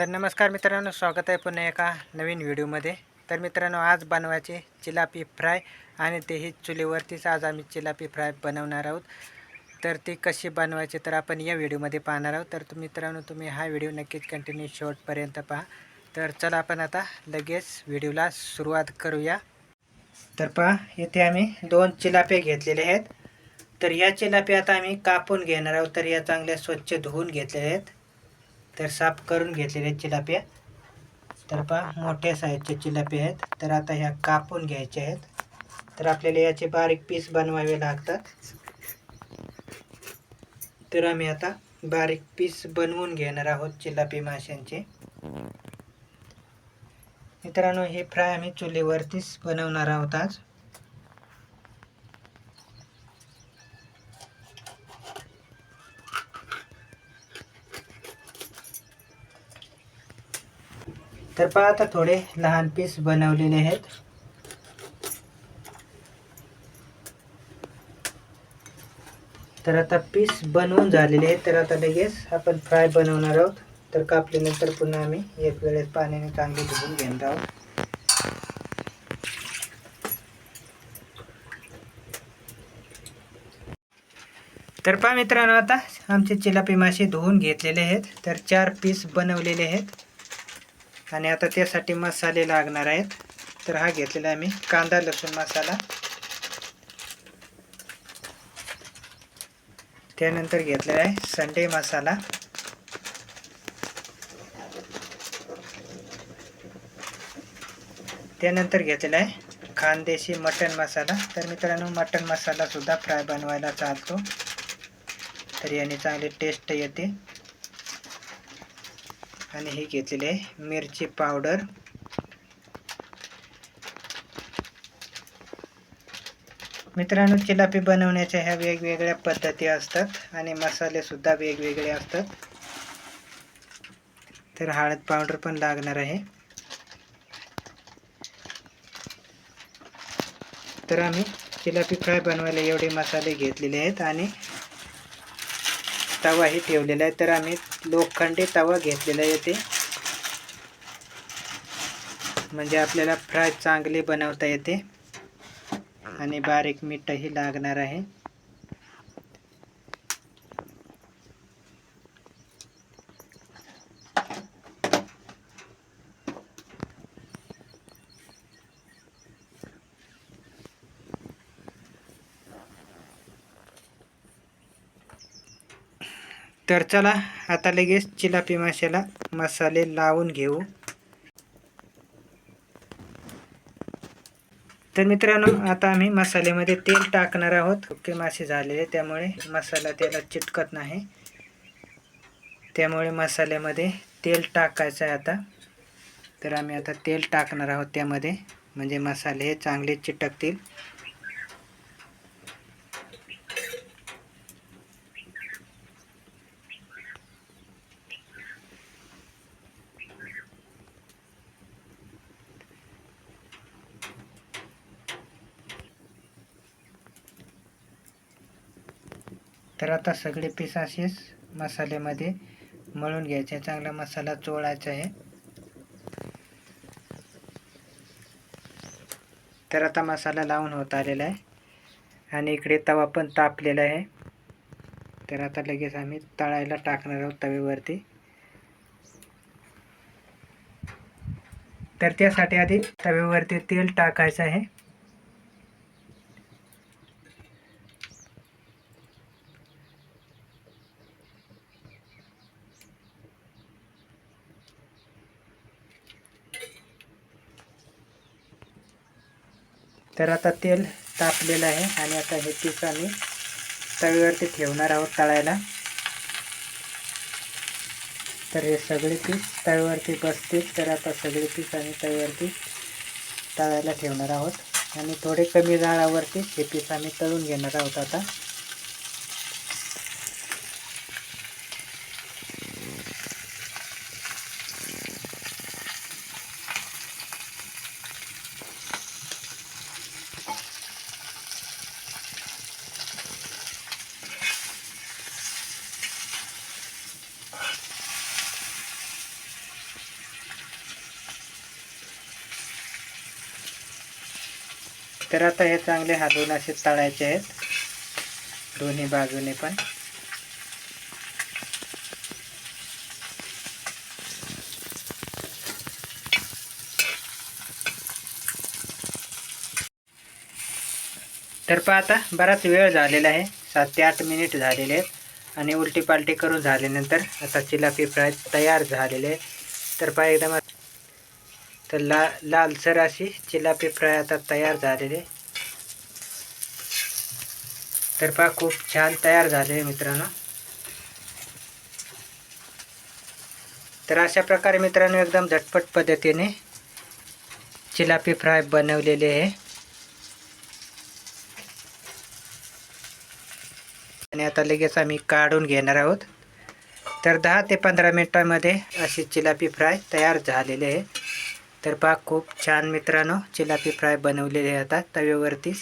तर नमस्कार मित्रांनो स्वागत आहे पुन्हा एका नवीन व्हिडिओमध्ये. तर मित्रांनो आज बनवायचे चिलापी फ्राय आणि तेही चुलीवरतीच. आज आम्ही चिलापी फ्राय बनवणार आहोत. तर ती कशी बनवायची तर आपण या व्हिडिओमध्ये पाहणार आहोत. तर तुम्ही मित्रांनो तुम्ही हा व्हिडिओ नक्कीच कंटिन्यू शेवटपर्यंत पहा. तर चला आपण आता लगेच व्हिडिओला सुरुवात करूया. तर पहा इथे आम्ही दोन चिलापे घेतलेले आहेत. तर या चिलापी आता आम्ही कापून घेणार आहोत. तर या चांगल्या स्वच्छ धुवून घेतलेल्या आहेत. तर साफ करून घेतलेल्या चिलाप्या. तर पहा मोठ्या साईजचे चिलापे आहेत. तर आता ह्या कापून घ्यायच्या आहेत. तर आपल्याला याचे बारीक पीस बनवावे लागतात. तर आम्ही आता बारीक पीस बनवून घेणार आहोत चिलापी माशांचे. मित्रांनो हे फ्राय आम्ही चुलीवरतीच बनवणार आहोत आज. तर पहा आता थोडे लहान पीस बनवलेले आहेत. तर आता पीस बनवून झालेले आहेत. तर आता लगेच आपण फ्राय बनवणार आहोत. तर कापल्यानंतर पुन्हा आम्ही एक वेळेस पाण्याने चांगले धुवून घेणार आहोत. तर पहा मित्रांनो आता आमचे चिलापी मासे धुवून घेतलेले आहेत. तर चार पीस बनवलेले आहेत. आणि आता त्यासाठी मसाले लागणार आहेत. तर हा घेतलेला आहे आम्ही कांदा लसूण मसाला. त्यानंतर घेतलेला आहे संडे मसाला. त्यानंतर घेतलेला आहे खानदेशी मटन मसाला. तर मित्रांनो मटन मसालासुद्धा फ्राय बनवायला चालतो. तर याने चांगली टेस्ट येते. आणि हे घेतलेले आहे. मिरची पावडर. मित्रांनो चिलापी बनवण्याच्या ह्या वेगवेगळ्या पद्धती असतात आणि मसालेसुद्धा वेगवेगळे असतात. तर हळद पावडर पण लागणार आहे. तर आम्ही चिलापी फ्राय बनवायला एवढे मसाले घेतलेले आहेत आणि तवाही ठेवलेला आहे. तर आम्ही लोखंडी तवा घेतलेला येते म्हणजे आपल्याला फ्राय चांगले बनवता येते. आणि बारीक मीठही लागणार आहे. तर चला आता लगेच चिलापी माशाला मसाले लावून घेऊ. तर मित्रांनो आता आम्ही मसाल्यामध्ये तेल टाकणार आहोत. ओके मासे झालेले त्यामुळे मसाला त्याला चिटकत नाही. त्यामुळे मसाल्यामध्ये तेल टाकायचं आहे आता. तर आम्ही आता तेल टाकणार आहोत त्यामध्ये. म्हणजे मसाले हे चांगले चिटकतील. तर आता सगळे पीस असेच मसाल्यामध्ये मळून घ्यायचे. चांगला मसाला चोळायचा आहे. तर आता मसाला लावून होत आलेला आहे. आणि इकडे तवा पण तापलेला आहे. तर आता लगेच आम्ही तळायला टाकणार आहोत तवेवरती तर त्यासाठी आधी तवेवरती तेल टाकायचं आहे. तर आता तेल तापलेलं आहे आणि आता हे पीस आम्ही तव्यावरती ठेवणार आहोत तळायला. तर हे सगळे पीस तव्यावरती बसतील तर आता सगळे पीस आम्ही तव्यावरती तळायला ठेवणार आहोत. आणि थोडे कमी जाळावरती हे पीस आम्ही तळून घेणार आहोत आता. तर आता हे चांगले हलवून असे तळायचे आहेत. दोन्ही बाजूने पण. तर पहा आता बराच वेळ झालेला आहे. सात ते आठ मिनिट झालेले आहेत. आणि उलटी पालटी करून झाल्यानंतर आता चिलापी फ्राय तयार झालेले आहे तर पहा एकदम तर ला लालसर अशी चिलापी फ्राय आता तयार झालेले. तर पहा खूप छान तयार झाले आहे मित्रांनो. तर अशा प्रकारे मित्रांनो एकदम झटपट पद्धतीने चिलापी फ्राय बनवलेले आहे आणि आता लगेच आम्ही काढून घेणार आहोत. तर दहा ते पंधरा मिनटामध्ये अशी चिलापी फ्राय तयार झालेले आहे तर पहा खूप छान मित्रांनो चिलापी फ्राय बनवलेले आता तव्यावरतीच.